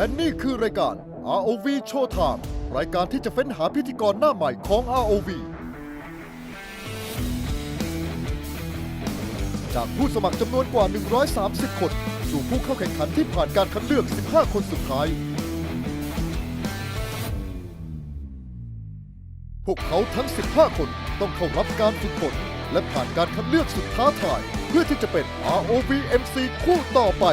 และนี่คือรายการ ROV Showtime รายการที่จะเฟ้นหาพิธีกรหน้าใหม่ของ ROV จากผู้สมัครจำนวนกว่า 130 คน สู่ผู้เข้าแข่งขันที่ผ่านการคัดเลือก 15 คนสุดท้าย พวกเขาทั้ง 15 คนต้องเข้ารับการฝึกฝนและผ่านการคัดเลือกสุดท้าทาย เพื่อที่จะเป็น ROV MC คู่ต่อไป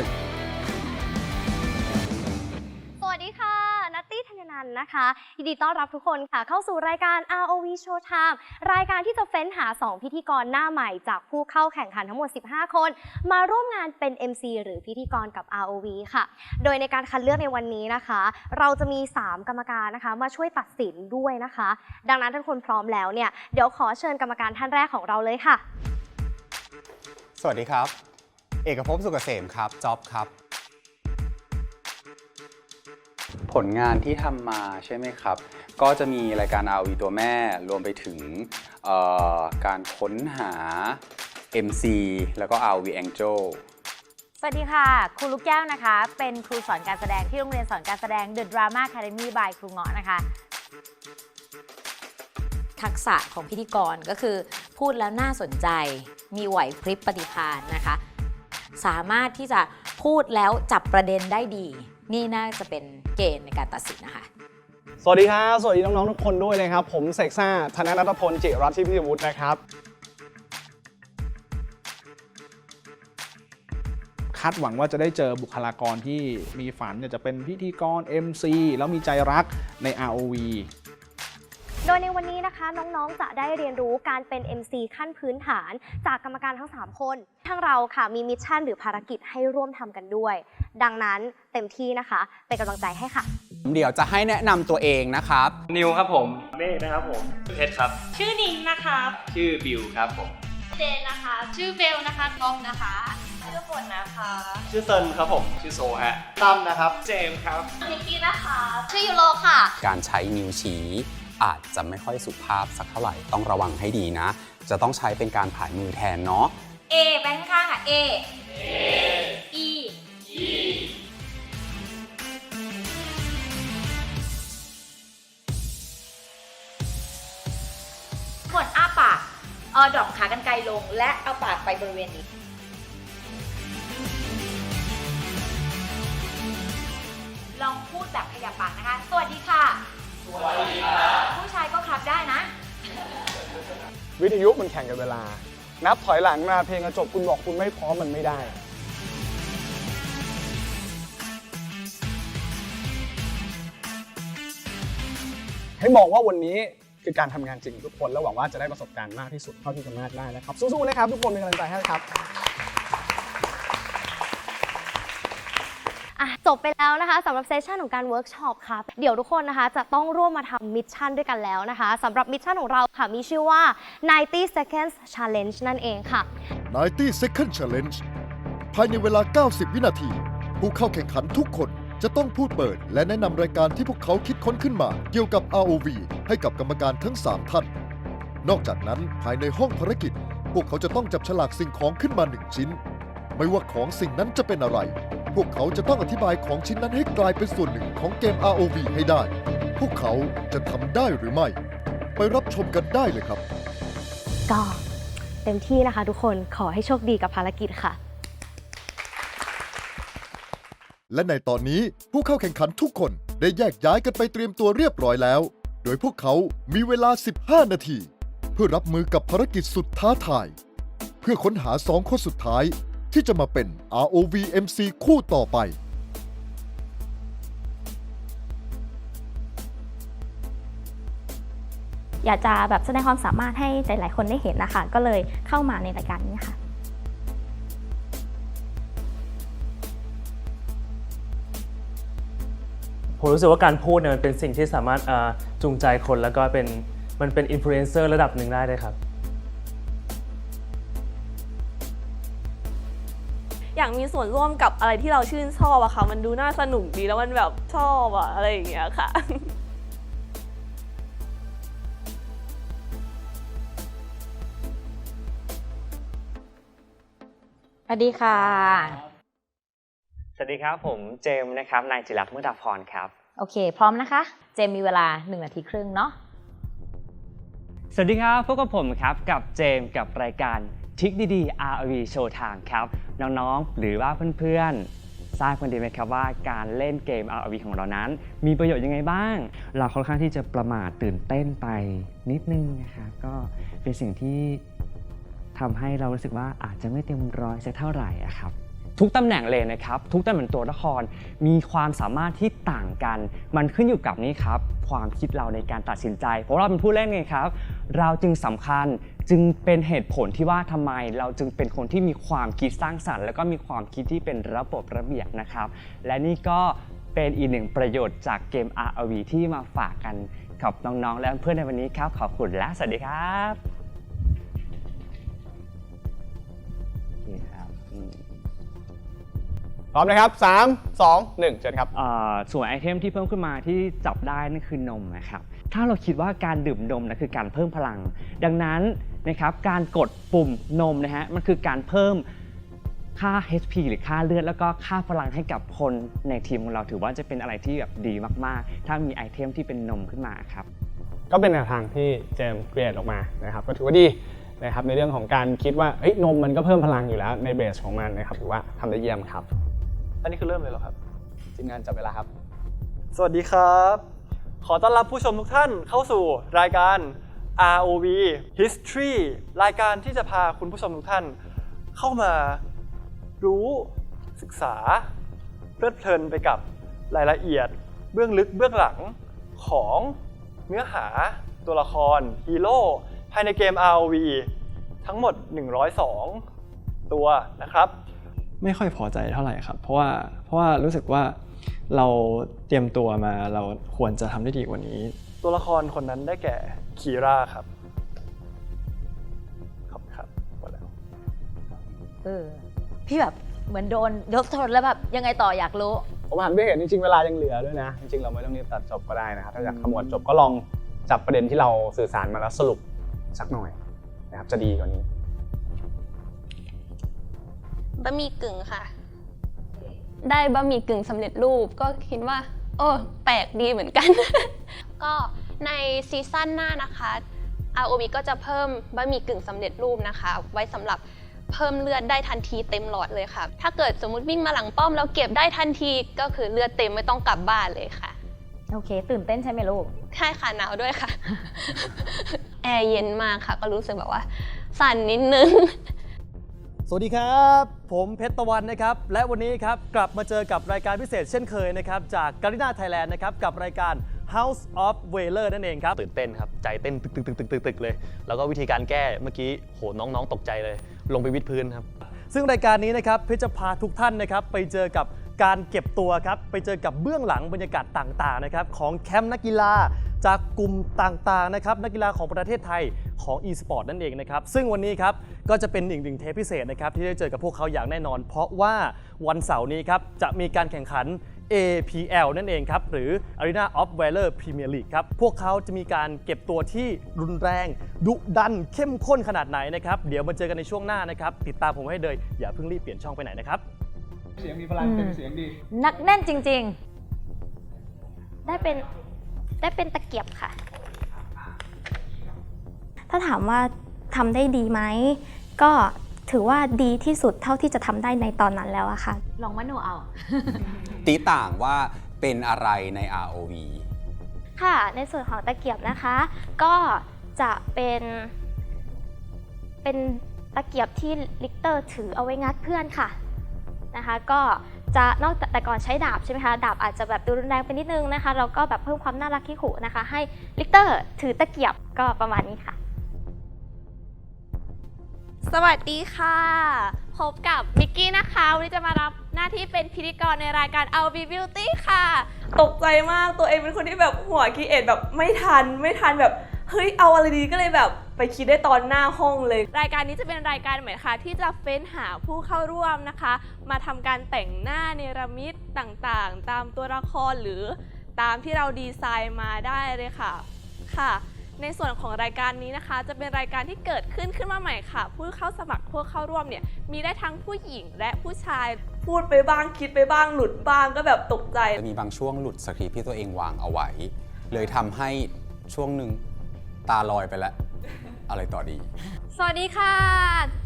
นะคะยินดีต้อนรับทุกคนค่ะ เข้าสู่รายการ ROV Showtime รายการที่จะเฟ้นหา 2 พิธีกรหน้าใหม่จากผู้เข้าแข่งขันทั้งหมด 15 คน มาร่วมงานเป็น MC หรือพิธีกรกับ ROV ค่ะ โดยในการคัดเลือกในวันนี้นะคะ เราจะมี 3 กรรมการนะคะ มาช่วยตัดสินด้วยนะคะ ดังนั้นถ้าทุกคนพร้อมแล้วเนี่ยเดี๋ยวขอเชิญกรรมการท่านแรกของเราเลยค่ะ สวัสดีครับ เอกภพสุกเกษมครับจ็อบครับ ผลงานที่ทำมาใช่ไหมครับ ก็จะมีรายการ RV ตัวแม่รวมไปถึงการค้นหา MC แล้วก็ RV Angel สวัสดีค่ะ ครูลูกแก้วนะคะ เป็นครูสอนการแสดงที่โรงเรียนสอนการแสดง The Drama Academy by ครูเงาะนะคะ ทักษะของพิธีกรก็คือพูดแล้วน่าสนใจ มีไหวพริบปฏิภาณนะคะ สามารถที่จะพูดแล้วจับประเด็นได้ดี นี่น่าจะเป็นเกณฑ์ในการตัดสินนะคะ สวัสดีครับ สวัสดีน้องๆทุกคนด้วยนะครับ ผมเสกซ่าธนรัตพลจิรัตน์ที่พิวุฒินะครับ คาดหวังว่าจะได้เจอบุคลากรที่มีฝันอยากจะเป็นพิธีกร MC แล้วมีใจรักใน ROV โดยในวันนี้นะคะน้องๆ จะได้เรียนรู้การเป็น MC ขั้นพื้นฐาน จากกรรมการทั้ง 3 คนทางเราค่ะมีมิชชั่นหรือภารกิจให้ร่วมทำกันด้วย ดังนั้นเต็มที่นะคะ เป็นกำลังใจให้ค่ะ เดี๋ยวจะให้แนะนำตัวเองนะครับ นิวครับผมเมฆนะครับผมเพชรครับ ชื่อนิงนะคะ ชื่อบิวครับผม เจนนะคะ ชื่อเบลนะคะก๊อฟนะคะ ชื่อฝนนะคะ ชื่อเซินครับผม ชื่อโซฮะตั้มนะครับ เจมส์ครับนิกกี้นะคะ ชื่อยูโรค่ะ การใช้นิ้วชี้ อาจจะไม่ค่อยสุภาพสักเท่าไหร่ต้องระวังให้ดีนะ จะต้องใช้เป็นการผ่ายมือแทนเนาะ A แบงค์ข้างอะ A E ฝนอ้าปากเอาดอกขากรรไกรลง และเอาปากไปบริเวณนี้ ลองพูดแบบขยับปากนะคะ สวัสดีค่ะ วิทยุมันแข่งกับเวลา นับถอยหลังมาเพลงกระจบคุณบอกคุณไม่พร้อมมันไม่ได้ให้มองว่าวันนี้คือการทำงานจริงทุกคน แล้วหวังว่าจะได้ประสบการณ์มากที่สุดเท่าที่จะมากได้นะครับ สู้ๆนะครับทุกคนเป็นกำลังใจให้ครับ อะจบไปแล้วนะคะสำหรับเซสชันของการเวิร์กช็อปค่ะ เดี๋ยวทุกคนนะคะจะต้องร่วมมาทำมิชชั่นด้วยกันแล้วนะคะสำหรับมิชชั่นของเราค่ะมีชื่อว่า 90 seconds challenge นั่นเองค่ะ 90 Second Challenge ภายในเวลา 90 วินาที ผู้เข้าแข่งขันทุกคนจะต้องพูดเปิด และแนะนำรายการที่พวกเขาคิดค้นขึ้นมา เกี่ยวกับ ROV ให้กับกรรมการทั้ง 3 ท่าน นอกจากนั้นภายในห้องภารกิจ พวกเขาจะต้องจับฉลากสิ่งของขึ้นมาหนึ่งชิ้น ไม่ว่าของสิ่งนั้นจะเป็นอะไร พวกเขาจะต้องอธิบายของชิ้นนั้นให้กลายเป็นส่วนหนึ่งของเกม ROV ให้ได้ พวกเขาจะทำได้หรือไม่ ไปรับชมกันได้เลยครับ ก็เต็มที่นะคะทุกคนขอให้โชคดีกับภารกิจค่ะ และในตอนนี้ผู้เข้าแข่งขันทุกคนได้แยกย้ายกันไปเตรียมตัวเรียบร้อยแล้ว โดยพวกเขามีเวลา 15 นาที เพื่อรับมือกับภารกิจสุดท้าทาย เพื่อค้นหาสองคนสุดท้าย ที่จะมาเป็น ROV MC คู่ต่อไป อยากจะแบบแสดงความสามารถให้หลาย ๆ คนได้เห็นนะคะ ก็เลยเข้ามาในรายการนี้ค่ะ ผมรู้สึกว่าการพูดเนี่ยมันเป็นสิ่งที่สามารถอ่าจูงใจคนแล้วก็เป็นมันเป็นอินฟลูเอนเซอร์ระดับหนึ่งได้เลยครับ อยากมีส่วนร่วมกับอะไรที่เราชื่นชอบอะค่ะ มันดูน่าสนุกดีแล้วมันแบบชอบอะอะไรอย่างเงี้ยค่ะสวัสดีค่ะ สวัสดีครับผมเจมส์นะครับ นายจิรัตน์มุดาพรครับ โอเค พร้อมนะคะ เจมมีเวลา 1 นาทีครึ่งเนาะ สวัสดีครับพบกับผมครับกับเจมส์กับรายการ ทิกดีๆ RV Showtime ครับ น้องๆ หรือว่าเพื่อนๆ ทราบกันดีไหมครับว่าการเล่นเกม RV ของเรานั้น มีประโยชน์ยังไงบ้าง เราค่อนข้างที่จะประมาทตื่นเต้นไปนิดนึงนะครับก็เป็นสิ่งที่ทำให้เรารู้สึกว่าอาจจะไม่เต็มร้อยสักเท่าไหร่อะครับทุกตำแหน่งเลยนะครับ ทุกตำแหน่งตัวละครมีความสามารถที่ต่างกัน มันขึ้นอยู่กับนี้ครับ ความคิดเราในการตัดสินใจ เพราะเราเป็นผู้เล่นไงครับ เราจึงสำคัญ จึงเป็นเหตุผลที่ว่าทำไมเราจึงเป็นคนที่มีความคิดสร้างสรรค์ แล้วก็มีความคิดที่เป็นระบบระเบียบนะครับ และนี่ก็เป็นอีกหนึ่งประโยชน์จากเกม ROV ที่มาฝากกันกับน้องๆ และเพื่อนในวันนี้ครับ ขอบคุณและสวัสดีครับโอเคครับอืมพร้อมนะครับ 3 2 1 เชิญครับอ่าส่วนไอเทมที่เพิ่มขึ้นมาที่จับได้นั่นคือนมนะครับ ถ้าเราคิดว่าการดื่มนมนะคือการเพิ่มพลัง ดังนั้น นะครับการกดปุ่มนมนะฮะมันคือการเพิ่มค่า HP หรือค่าเลือด แล้วก็ค่าพลังให้กับคนในทีมของเราถือว่าจะเป็นอะไรที่แบบดีมากๆ ถ้ามีไอเทมที่เป็นนมขึ้นมาครับ ก็เป็นแนวทางที่เจมส์เกรดออกมานะครับก็ถือว่าดีนะครับในเรื่องของการคิดว่าเฮ้ยนมมันก็เพิ่มพลังอยู่แล้วในเบสของมันนะครับถือว่าทำได้เยี่ยมครับ อันนี้คือเริ่มเลยเหรอครับทีมงานจับเวลาครับ สวัสดีครับ ขอต้อนรับผู้ชมทุกท่านเข้าสู่รายการ ROV History รายการที่จะพาคุณผู้ชมทุกท่าน เข้ามารู้ศึกษา เพลิดเพลินไปกับรายละเอียด เบื้องลึกเบื้องหลังของเนื้อหาตัวละครฮีโร่ภายในเกม ROV ทั้งหมด 102 ตัวนะครับ ไม่ค่อยพอใจเท่าไหร่ครับ เพราะว่าเพราะว่ารู้สึกว่าเราเตรียมตัวมาเราควรจะทำได้ดีกว่านี้ ตัวละครคนนั้นได้แก่ คีราครับขอบคุณครับหมดแล้ว เออ พี่แบบเหมือนโดนยกโทษแล้วแบบยังไงต่ออยากรู้ ผมหันไปเห็นจริงๆเวลายังเหลือด้วยนะ จริงๆเราไม่ต้องรีบตัดจบก็ได้นะครับถ้าอยากขมวดจบก็ลองจับประเด็นที่เราสื่อสารมาแล้วสรุปสักหน่อยนะครับจะดีกว่านี้ บะหมี่กึ่งค่ะ ได้บะหมี่กึ่งสำเร็จรูปก็คิดว่า โอ้แปลกดีเหมือนกัน ก็ ในซีซั่นหน้านะคะ ROV ก็จะเพิ่มบะหมี่กึ่งสำเร็จรูปนะคะ ไว้สำหรับเพิ่มเลือดได้ทันทีเต็มหลอดเลยค่ะ ถ้าเกิดสมมุติวิ่งมาหลังป้อมแล้วเก็บได้ทันทีก็คือเลือดเต็มไม่ต้องกลับบ้านเลยค่ะ โอเค ตื่นเต้นใช่ไหมลูก ใช่ค่ะหนาวด้วยค่ะ แอร์เย็นมากค่ะ ก็รู้สึกแบบว่า สั่นนิดนึง สวัสดีครับ ผมเพชรตะวันนะครับ และวันนี้ครับกลับมาเจอกับรายการพิเศษเช่นเคยนะครับ จากการินาไทยแลนด์นะครับกับรายการ House of Whaler นั่นเองครับ ตื่นเต้นครับ ใจเต้นตึกตึกตึกตึกตึกตึกเลย แล้วก็วิธีการแก้เมื่อกี้โหน้องๆ ตกใจเลย ลงไปวิดพื้นครับ ซึ่งรายการนี้นะครับเพชรจะพาทุกท่านนะครับไปเจอกับการเก็บตัวครับ ไปเจอกับเบื้องหลังบรรยากาศต่างๆนะครับของแคมป์นักกีฬาจากกลุ่มต่างๆนะครับนักกีฬาของประเทศไทยของ e-sport นั่นเองนะครับ ซึ่งวันนี้ครับก็จะเป็นอีกหนึ่งเทปพิเศษนะครับที่ได้เจอกับพวกเขาอย่างแน่นอน เพราะว่าวันเสาร์นี้ครับจะมีการแข่งขัน APL นั่นเองครับ หรือ Arena of Valor Premier League ครับ พวกเขาจะมีการเก็บตัวที่รุนแรง ดุดันเข้มข้นขนาดไหนนะครับ เดี๋ยวมาเจอกันในช่วงหน้านะครับ ติดตามผมให้เลย อย่าเพิ่งรีบเปลี่ยนช่องไปไหนนะครับ เสียงมีพลังอืมเต็มเสียงดีนักแน่นจริงได้เป็นได้เป็นตะเกียบค่ะ ถ้าถามว่าทำได้ดีไหมก็ ถือว่าดีที่สุดเท่าที่จะทำได้ในตอนนั้นแล้วอะค่ะๆลองมโนเอา ตีต่างว่าเป็นอะไรใน ROV ค่ะ ในส่วนของตะเกียบนะคะ ก็จะเป็น เป็นตะเกียบที่ลิกเตอร์ถือเอาไว้งัดเพื่อนค่ะนะคะ ก็จะนอกจากแต่ก่อนใช้ดาบใช่ไหมคะดาบอาจจะแบบดูรุนแรงไปนิดนึงนะคะ เราก็แบบเพิ่มความน่ารักขี้ขู่นะคะ ให้ลิกเตอร์ถือตะเกียบก็ประมาณนี้ค่ะ สวัสดีค่ะ พบกับมิกกี้นะคะ วันนี้จะมารับหน้าที่เป็นพิธีกรในรายการ Our Be Beauty ค่ะ ตกใจมากตัวเองเป็นคนที่แบบหัวคิดเอทแบบไม่ทันไม่ทันแบบ เฮ้ย เอาอะไรดีก็เลยแบบไปคิดได้ตอนหน้าห้องเลย รายการนี้จะเป็นรายการใหม่ค่ะ ที่จะเฟ้นหาผู้เข้าร่วมนะคะ มาทำการแต่งหน้าเนรมิตต่างๆ ตามตัวละครหรือตามที่เราดีไซน์มาได้เลยค่ะค่ะ ในส่วนของรายการนี้นะคะ จะเป็นรายการที่เกิดขึ้นขึ้นมาใหม่ค่ะ ผู้เข้าสมัครผู้เข้าร่วมเนี่ยมีได้ทั้งผู้หญิงและผู้ชาย พูดไปบ้างคิดไปบ้างหลุดบ้างก็แบบตกใจ จะมีบางช่วงหลุดสคริปต์ที่ตัวเองวางเอาไว้ เลยทำให้ช่วงหนึ่งตาลอยไปแล้ว อะไรต่อดี สวัสดีค่ะ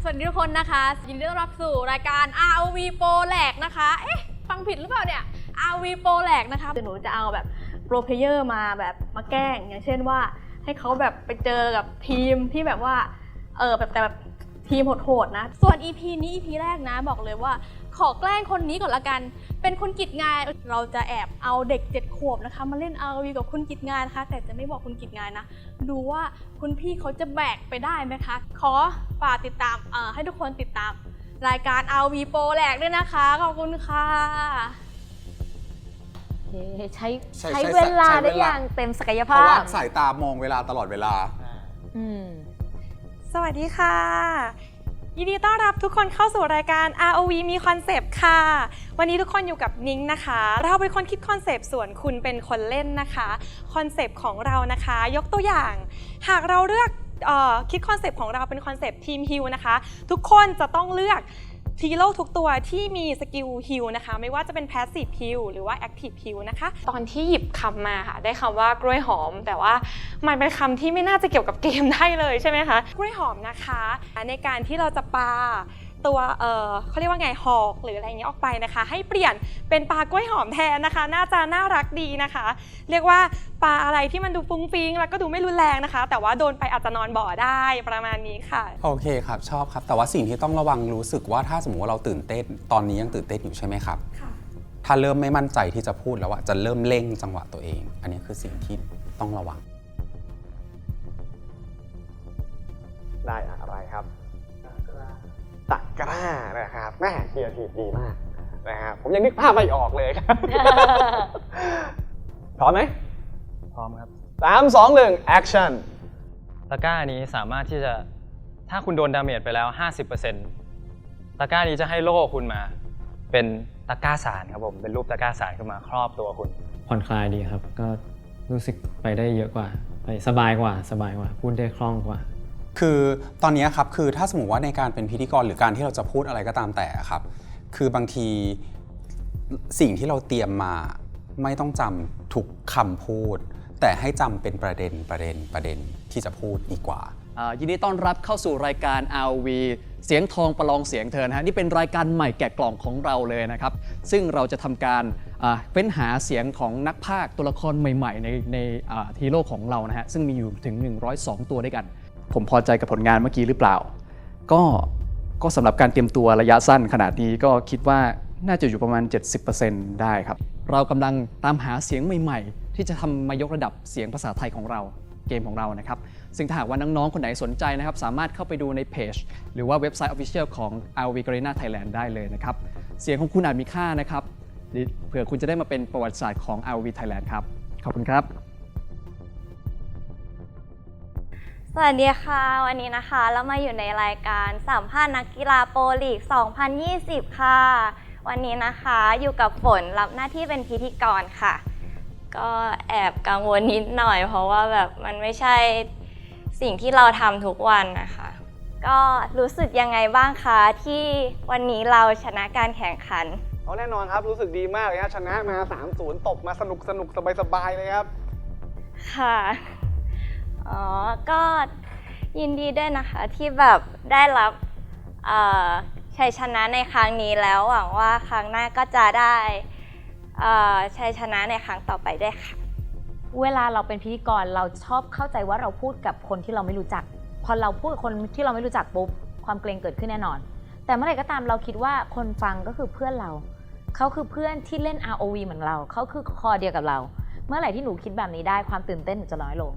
สวัสดีทุกคนนะคะยินดีต้อนรับสู่รายการ ROV Pro แหลกนะคะ เอ๊ะ ฟังผิดหรือเปล่าเนี่ย ROV Pro แหลกนะคะเดี๋ยวหนูจะเอาแบบโปรเพลเยอร์มาแบบมาแกล้งอย่างเช่นว่า ให้เขาแบบไปเจอกับทีมที่แบบว่า เออแบบแต่แบบทีมโหดๆนะ ส่วน EP นี้ EP แรกนะบอกเลยว่า ขอแกล้งคนนี้ก่อนละกัน เป็นคุณกิจงาน เราจะแอบเอาเด็ก 7 ขวบนะคะ มาเล่น ROV กับคุณกิจงานนะคะแต่จะไม่บอกคุณกิจงานนะ ดูว่าคุณพี่เขาจะแบกไปได้ไหมคะ ขอฝากติดตามให้ทุกคนติดตาม รายการ RV Pro แหลกด้วยนะคะ ขอบคุณค่ะ ใช้ใช้ใช้ใช้เวลาใช้เวลา ได้อย่างเต็มศักยเพราะภาว่าพสายตามองเวลาตลอดเวลา อืมสวัสดีค่ะ ยินดีต้อนรับทุกคนเข้าสู่รายการ ROV มีคอนเซปต์ค่ะ วันนี้ทุกคนอยู่กับนิ้งนะคะ เราเป็นคนคิดคอนเซปต์ส่วนคุณเป็นคนเล่นนะคะคอนเซปต์ของเรานะคะ ยกตัวอย่าง หากเราเลือกเออคิดคอนเซปต์ของเราเป็นคอนเซปต์ทีมฮิลนะคะ ทุกคนจะต้องเลือก ฮีโร่ทุกตัวที่มีสกิลฮิลนะคะ ไม่ว่าจะเป็นแพสซีฟฮิลหรือว่าแอคทีฟฮิลนะคะ ตอนที่หยิบคำมาค่ะ ได้คำว่ากล้วยหอม แต่ว่ามันเป็นคำที่ไม่น่าจะเกี่ยวกับเกมได้เลยใช่ไหมคะ กล้วยหอมนะคะ ในการที่เราจะปา ตัวเออเขาเรียกว่าไงหอกหรืออะไรเงี้ยออกไปนะคะ ให้เปลี่ยนเป็นปลากล้วยหอมแทนนะคะ น่าจะน่ารักดีนะคะ เรียกว่าปลาอะไรที่มันดูฟุ้งฟิ้งแล้วก็ดูไม่รุนแรงนะคะ แต่ว่าโดนไปอาจจะนอนบ่อได้ประมาณนี้ค่ะ โอเคครับชอบครับ แต่ว่าสิ่งที่ต้องระวังรู้สึกว่าถ้าสมมติว่าเราตื่นเต้นตอนนี้ยังตื่นเต้นอยู่ใช่ไหมครับถ้าเริ่มไม่มั่นใจที่จะพูดแล้วอะจะเริ่มเร่งจังหวะตัวเอง อันนี้คือสิ่งที่ต้องระวังได้อะไรครับตะ กร้านะครับแม่เคียร์ทีดีมากนะครับผมยังนึกภาพไม่ออกเลยครับพร้อมไหมพร้อมครับสามสองหนึ่งแอคชั่นตะกร้านี้สามารถที่จะถ้าคุณโดนดาเมจไปแล้ว 50%ตะกร้านี้จะให้โล่คุณมา เป็นตะกร้าสารครับผมเป็นรูปตะกร้าสารขึ้นมาครอบตัวคุณ ผ่อนคลายดีครับ ก็รู้สึกไปได้เยอะกว่า ไปสบายกว่าสบายกว่า พูดได้คล่องกว่า คือตอนนี้ครับคือถ้าสมมติว่าในการเป็นพิธีกรหรือการที่เราจะพูดอะไรก็ตามแต่ครับ คือบางทีสิ่งที่เราเตรียมมาไม่ต้องจำทุกคำพูด แต่ให้จำเป็นประเด็นประเด็นประเด็นที่จะพูดดีกว่าอ่ายินดีต้อนรับเข้าสู่รายการ RV เสียงทองประลองเสียงเธอนะฮะนี่เป็นรายการใหม่แกะกล่องของเราเลยนะครับ ซึ่งเราจะทำการเฟ้นหาเสียงของนักพากย์ตัวละครใหม่ ๆ ในในอ่าฮีโร่ของเรานะฮะซึ่งมีอยู่ถึง 102 ตัวด้วยกัน ผมพอใจกับผลงานเมื่อกี้หรือเปล่า ก็ก็สำหรับการเตรียมตัวระยะสั้นขนาดนี้ก็คิดว่าน่าจะอยู่ประมาณ 70%ได้ครับ เรากำลังตามหาเสียงใหม่ ๆ ที่จะทำมายกระดับเสียงภาษาไทยของเราเกมของเรานะครับ ซึ่งถ้าหากว่าน้อง ๆ คนไหนสนใจนะครับ สามารถเข้าไปดูในเพจ หรือว่าเว็บไซต์ Official ของ RV Garena Thailand ได้เลยนะครับ เสียงของคุณอาจมีค่านะครับเผื่อคุณจะได้มาเป็นประวัติศาสตร์ของ RV Thailand ครับ ขอบคุณครับ สวัสดีค่ะ วันนี้นะคะเรามาอยู่ในรายการสัมภาษณ์นักกีฬาโปรลีก 2020 ค่ะ วันนี้นะคะอยู่กับฝนรับหน้าที่เป็นพิธีกรค่ะ ก็แอบกังวลนิดหน่อย เพราะว่าแบบมันไม่ใช่สิ่งที่เราทำทุกวันนะคะ ก็รู้สึกยังไงบ้างคะที่วันนี้เราชนะการแข่งขันเอาแน่นอนครับรู้สึกดีมากเลยครับชนะมา 3-0ตกมาสนุกสนุกสบายสบายๆเลยครับ ค่ะ อ๋อ ก็ยินดีด้วยนะคะที่แบบได้รับเอ่อชัยชนะในครั้งนี้แล้วหวังว่าครั้งหน้าก็จะได้เอ่อชัยชนะในครั้งต่อไปด้วยค่ะ เวลาเราเป็นพิธีกรเราชอบเข้าใจว่าเราพูดกับคนที่เราไม่รู้จัก พอเราพูดกับคนที่เราไม่รู้จักปุ๊บความเกรงเกิดขึ้นแน่นอน แต่เมื่อไหร่ก็ตามเราคิดว่าคนฟังก็คือเพื่อนเรา เขาคือเพื่อนที่เล่น ROV เหมือนเรา เขาคือคอเดียวกับเรา เมื่อไหร่ที่หนูคิดแบบนี้ได้ความตื่นเต้นหนูจะน้อยลง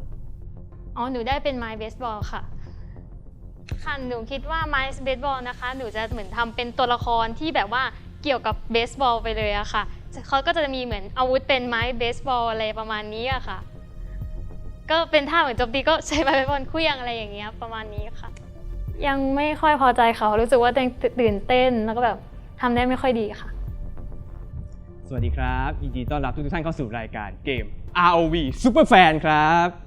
อ๋อ หนูได้เป็นไม้เบสบอลค่ะ ค่ะ หนูคิดว่าไม้เบสบอลนะคะ หนูจะเหมือนทำเป็นตัวละครที่แบบว่าเกี่ยวกับเบสบอลไปเลยอะค่ะ เขาก็จะมีเหมือนอาวุธเป็นไม้เบสบอลอะไรประมาณนี้อะค่ะ ก็เป็นท่าเหมือนจมตีก็ใช้ไม้เบสบอลเคลื่องอะไรอย่างเงี้ยประมาณนี้ค่ะ ยังไม่ค่อยพอใจเขารู้สึกว่าตื่นเต้นแล้วก็แบบทำได้ไม่ค่อยดีค่ะ สวัสดีครับยินดีต้อนรับทุกท่านเข้าสู่รายการเกม ROV Super Fan ครับ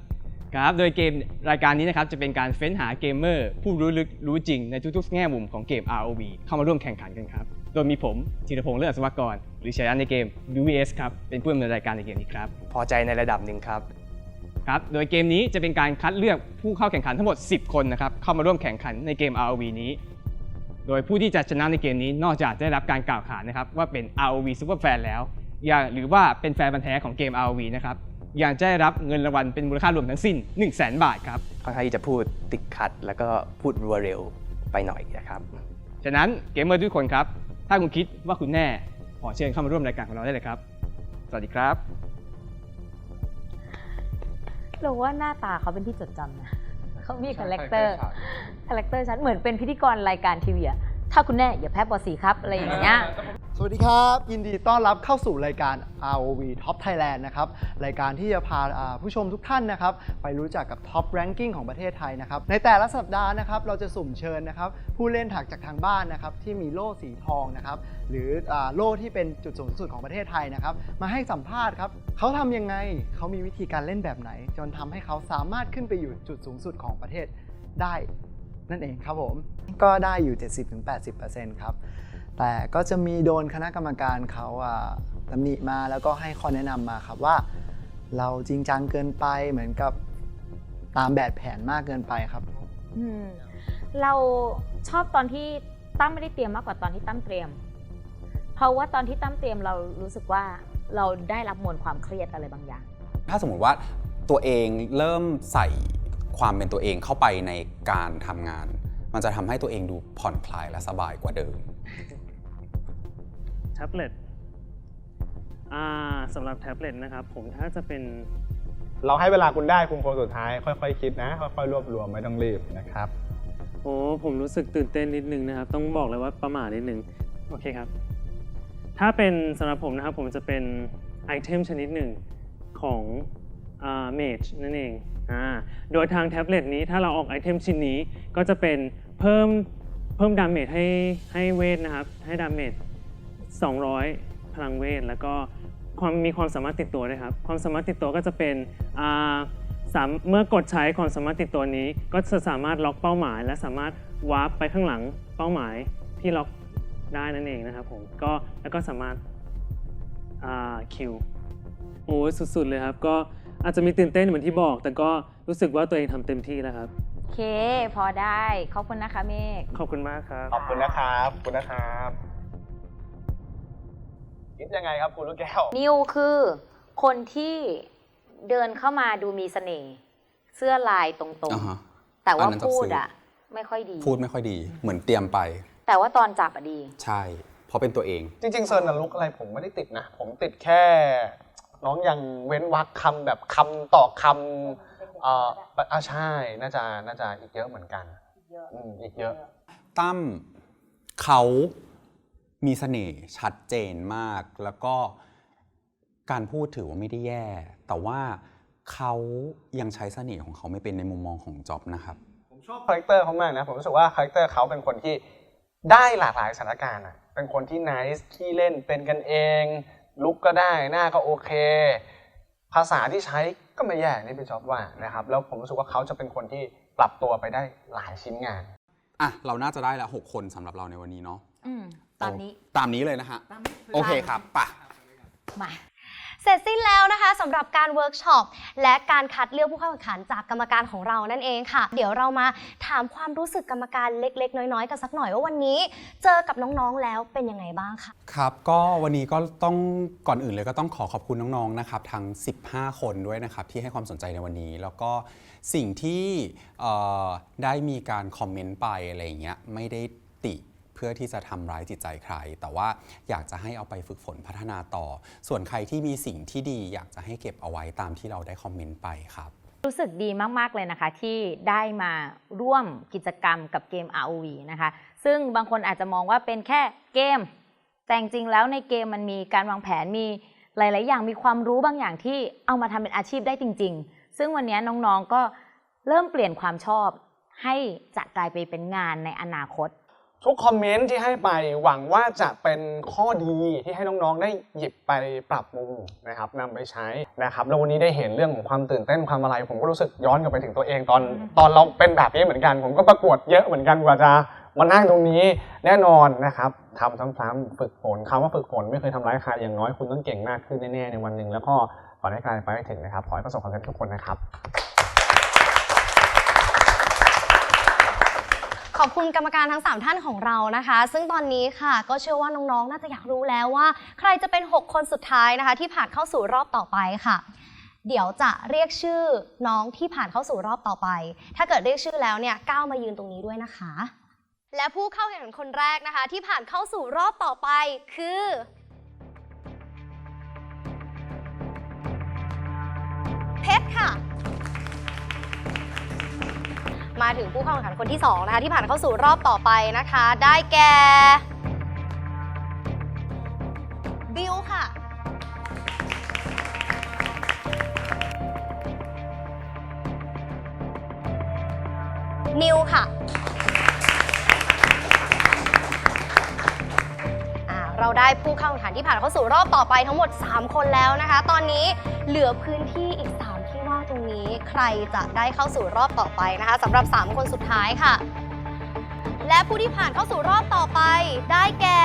ครับ โดยเกมรายการนี้นะครับจะเป็นการเฟ้นหาเกมเมอร์ผู้รู้ลึกรู้จริงในทุกๆ แง่มุมของเกม ROV เข้ามาร่วมแข่งขันกันครับ โดยมีผมธีรพงษ์เลิศอัศวกร หรือฉายาในเกม UVS ครับ เป็นผู้ดำเนินรายการในเกมนี้ครับ พอใจในระดับหนึ่งครับ ครับ โดยเกมนี้จะเป็นการคัดเลือกผู้เข้าแข่งขันทั้งหมด 10 คนนะครับ เข้ามาร่วมแข่งขันในเกม ROV นี้ โดยผู้ที่จะชนะในเกมนี้ นอกจากได้รับการกล่าวขานนะครับว่าเป็น ROV Super Fan แล้วยังหรือว่าเป็นแฟนพันธุ์แท้ของเกม ROV นะครับ ยังจะได้รับเงินรางวัลเป็นมูลค่ารวมทั้งสิ้น 1 0 0 0 0แบาทครับ ค่อนข้างที่จะพูดติดขัด แล้วก็พูดรัวเร็วไปหน่อยนะครับ ฉะนั้นเกมเมอร์ทุกคนครับ ถ้าคุณคิดว่าคุณแน่ขอเชิญเข้ามาร่วมรายการของเราได้เลยครับ สวัสดีครับ เราว่าหน้าตาเขาเป็นที่จดจำนะเขามีใช่คาแรคเตอร์ใช่คาแรคเตอร์ชัดเหมือนเป็นพิธีกรรายการทีวีอะถ้าคุณแน่อย่าแพ้บอสีครับอะไรอย่างเงี้ย สวัสดีครับ ยินดีต้อนรับเข้าสู่รายการ ROV Top Thailand นะครับรายการที่จะพาผู้ชมทุกท่านนะครับไปรู้จักกับ Top Ranking ของประเทศไทยนะครับในแต่ละสัปดาห์นะครับเราจะสุ่มเชิญนะครับผู้เล่นถักจากทางบ้านนะครับที่มีโล่สีทองนะครับหรืออโล่ที่เป็นจุดสูงสุดของประเทศไทยนะครับมาให้สัมภาษณ์ครับเขาทำยังไงเขามีวิธีการเล่นแบบไหน จนทำให้เขาสามารถขึ้นไปอยู่จุดสูงสุดของประเทศได้นั่นเองครับผมก็ได้อยู่ 70-80%ครับ แต่ก็จะมีโดนคณะกรรมการเขาอะตำหนิมาแล้วก็ให้ข้อแนะนำมาครับว่า เราจริงจังเกินไปเหมือนกับตามแบบแผนมากเกินไปครับอืมเราชอบตอนที่ตั้มไม่ได้เตรียมมากกว่าตอนที่ตั้มเตรียม เพราะว่าตอนที่ตั้มเตรียมเรารู้สึกว่าเราได้รับมวลความเครียดอะไรบางอย่าง ถ้าสมมติว่าตัวเองเริ่มใส่ความเป็นตัวเองเข้าไปในการทำงาน มันจะทำให้ตัวเองดูผ่อนคลายและสบายกว่าเดิม แท็บเล็ตอ่าสำหรับแท็บเล็ตนะครับ ผมถ้าจะเป็น เราให้เวลาคุณได้คุณคนสุดท้าย ค่อยๆคิดนะ ค่อยๆรวบรวมไม่ต้องรีบนะครับ โอ้ผมรู้สึกตื่นเต้นนิดนึงนะครับ ต้องบอกเลยว่าประหม่านิดนึง โอเคครับ ถ้าเป็นสำหรับผมนะครับ ผมจะเป็นไอเทมชนิดหนึ่งของเมจนั่นเองอ่าโดยทางแท็บเล็ตนี้ถ้าเราออกไอเทมชิ้นนี้ก็จะเป็นเพิ่มเพิ่มดาเมจให้ให้เวทนะครับ ให้ดาเมจ 200 พลังเวท แล้วก็ความมีความสามารถติดตัวด้วยครับ ความสามารถติดตัวก็จะเป็นอ่าสามเมื่อกดใช้ความสามารถติดตัวนี้ ก็จะสามารถล็อกเป้าหมาย และสามารถวาร์ปไปข้างหลังเป้าหมายที่ล็อกได้นั่นเองนะครับผมก็แล้วก็สามารถอ่าคิวโอ้ยสุดๆเลยครับ ก็อาจจะมีตื่นเต้นเหมือนที่บอก แต่ก็รู้สึกว่าตัวเองทำเต็มที่แล้วครับ โอเค พอได้ ขอบคุณนะคะเมฆ ขอบคุณมากครับ ขอบคุณนะครับขอบคุณนะครับ คิดยังไงครับคุณลูกแก้ว นิวคือคนที่เดินเข้ามาดูมีเสน่ห์เสื้อลายตรงอ่าฮะ ๆ แต่ว่าอันนั้นจับพูดสื่ออะไม่ค่อยดี พูดไม่ค่อยดี เหมือนเตรียมไป แต่ว่าตอนจับอะดี ใช่ เพราะเป็นตัวเอง จริงๆเซิร์นลุกอะไรผมไม่ได้ติดนะ ผมติดแค่ น้องยังเว้นวรรคคำแบบคำต่อคำเอ่ออ่าใช่น่าจะน่าจะอีกเยอะเหมือนกันอืมอีกเยอะ ตั้มเขา มีเสน่ห์ชัดเจนมาก แล้วก็การพูดถือว่าไม่ได้แย่ แต่ว่าเขายังใช้เสน่ห์ของเขาไม่เป็นในมุมมองของจ็อบนะครับผมชอบคาแรคเตอร์เขามากนะผมรู้สึกว่าคาแรคเตอร์เขาเป็นคนที่ได้หลากหลายสถานการณ์อะเป็นคนที่ nice ขี้เล่นเป็นกันเอง ลุกก็ได้หน้าก็โอเค ภาษาที่ใช้ก็ไม่แย่นี่เป็นชอบว่านะครับแล้วผมรู้สึกว่าเขาจะเป็นคนที่ปรับตัวไปได้หลายชิ้นงานอะเราน่าจะได้ละหกคนสำหรับเราในวันนี้เนาะอืม ตอนนี้ตามนี้เลยนะฮะ โอเคครับไป่ะ มาเสร็จสิ้นแล้วนะคะสำหรับการเวิร์กช็อปและการคัดเลือกผู้เข้าแข่งขันจากกรรมการของเรานั่นเองค่ะ เดี๋ยวเรามาถามความรู้สึกกรรมการเล็ก ๆ น้อยๆกันสักหน่อยว่าวันนี้เจอกับน้องๆแล้วเป็นยังไงบ้างคะครับก็วันนี้ก็ต้องก่อนอื่นเลยก็ต้องขอขอบคุณน้องๆนะครับทั้ง 15 คนด้วยนะครับที่ให้ความสนใจในวันนี้ แล้วก็สิ่งที่เอ่อได้มีการคอมเมนต์ไปอะไรอย่างเงี้ยไม่ได้ติ เพื่อที่จะทำร้ายจิตใจใคร แต่ว่าอยากจะให้เอาไปฝึกฝนพัฒนาต่อ ส่วนใครที่มีสิ่งที่ดีอยากจะให้เก็บเอาไว้ตามที่เราได้คอมเมนต์ไปครับรู้สึกดีมาก ๆ เลยนะคะที่ได้มาร่วมกิจกรรมกับเกม ROV นะคะ ซึ่งบางคนอาจจะมองว่าเป็นแค่เกม แต่จริงแล้วในเกมมันมีการวางแผนมีหลาย ๆ อย่างมีความรู้บางอย่างที่เอามาทำเป็นอาชีพได้จริง ๆ ซึ่งวันนี้น้อง ๆ ก็เริ่มเปลี่ยนความชอบให้จะกลายไปเป็นงานในอนาคต ทุกคอมเมนต์ที่ให้ไปหวังว่าจะเป็นข้อดีที่ให้น้องๆ ได้หยิบไปปรับปรุงนะครับนำไปใช้นะครับแล้ววันนี้ได้เห็นเรื่องของความตื่นเต้นความอะไร ผมก็รู้สึกย้อนกลับไปถึงตัวเองตอน ตอนเราเป็นแบบนี้เหมือนกัน ผมก็ประกวดเยอะเหมือนกันกว่าจะมานั่งตรงนี้แน่นอนนะครับทำซ้ำๆฝึกฝนคำว่าฝึกฝนไม่เคยทำร้ายใครอย่างน้อยคุณต้องเก่งมากขึ้นแน่ๆในวันหนึ่งแล้วก็ฝันให้ไกลไปให้ถึงนะครับขอให้ประสบความสำเร็จทุกคนนะครับ ขอบคุณกรรมการทั้ง 3 ท่านของเรานะคะ ซึ่งตอนนี้ค่ะ ก็เชื่อว่าน้องๆ น่าจะอยากรู้แล้วว่า ใครจะเป็น 6 คนสุดท้ายนะคะ ที่ผ่านเข้าสู่รอบต่อไปค่ะ เดี๋ยวจะเรียกชื่อน้องที่ผ่านเข้าสู่รอบต่อไป ถ้าเกิดเรียกชื่อแล้วเนี่ยก้าวมายืนตรงนี้ด้วยนะคะ และผู้เข้าแข่งขันคนแรกนะคะ ที่ผ่านเข้าสู่รอบต่อไปคือ มาถึงผู้เข้าแข่งขันคนที่2นะคะที่ผ่านเข้าสู่รอบต่อไปนะคะ ได้แก่บิวค่ะ นิวค่ะเราได้ผู้เข้าแข่งขันที่ผ่านเข้าสู่รอบต่อไปทั้งหมด 3 คนแล้วนะคะ ตอนนี้เหลือพื้นที่อีก ใครจะได้เข้าสู่รอบต่อไปนะคะสำหรับ 3 คนสุดท้ายค่ะ และผู้ที่ผ่านเข้าสู่รอบต่อไป ได้แก่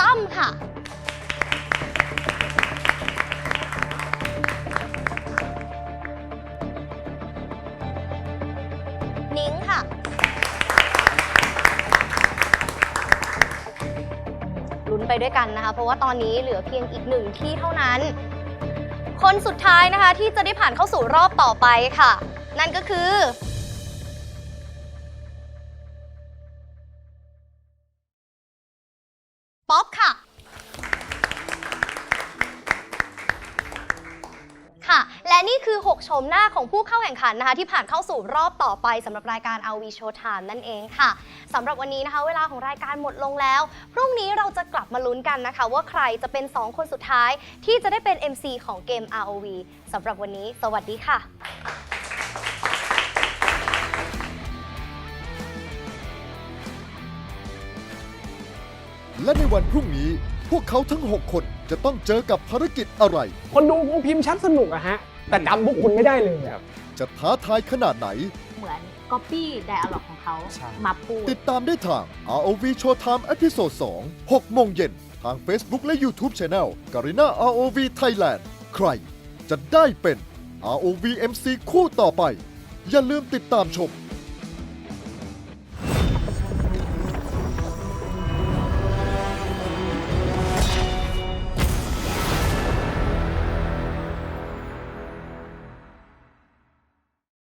ตั้มค่ะ นิ้งค่ะ ลุ้นไปด้วยกันนะคะ เพราะว่าตอนนี้เหลือเพียงอีกหนึ่งที่เท่านั้น คนสุดท้ายนะคะที่จะได้ผ่านเข้าสู่รอบต่อไปค่ะ นั่นก็คือ ชมหน้าของผู้เข้าแข่งขันนะคะ ที่ผ่านเข้าสู่รอบต่อไปสำหรับรายการ RV Showtime นั่นเองค่ะสำหรับวันนี้นะคะ เวลาของรายการหมดลงแล้ว พรุ่งนี้เราจะกลับมาลุ้นกันนะคะ ว่าใครจะเป็น 2 คนสุดท้ายที่จะได้เป็น MC ของเกม ROV สำหรับวันนี้ สวัสดีค่ะและในวันพรุ่งนี้ พวกเขาทั้ง 6 คนจะต้องเจอกับภารกิจอะไร คนดูคงพิมพ์ชัดสนุกอะฮะ แต่จำพวกคุณไม่ได้เลยอะ จะท้าทายขนาดไหน เหมือน Copy Dialog ของเขามาพูด ติดตามได้ทาง ROV Showtime Episode 2 6โมงเย็น ทาง Facebook และ YouTube Channel Garena ROV Thailand ใคร จะได้เป็น ROV MC คู่ต่อไป อย่าลืมติดตามชม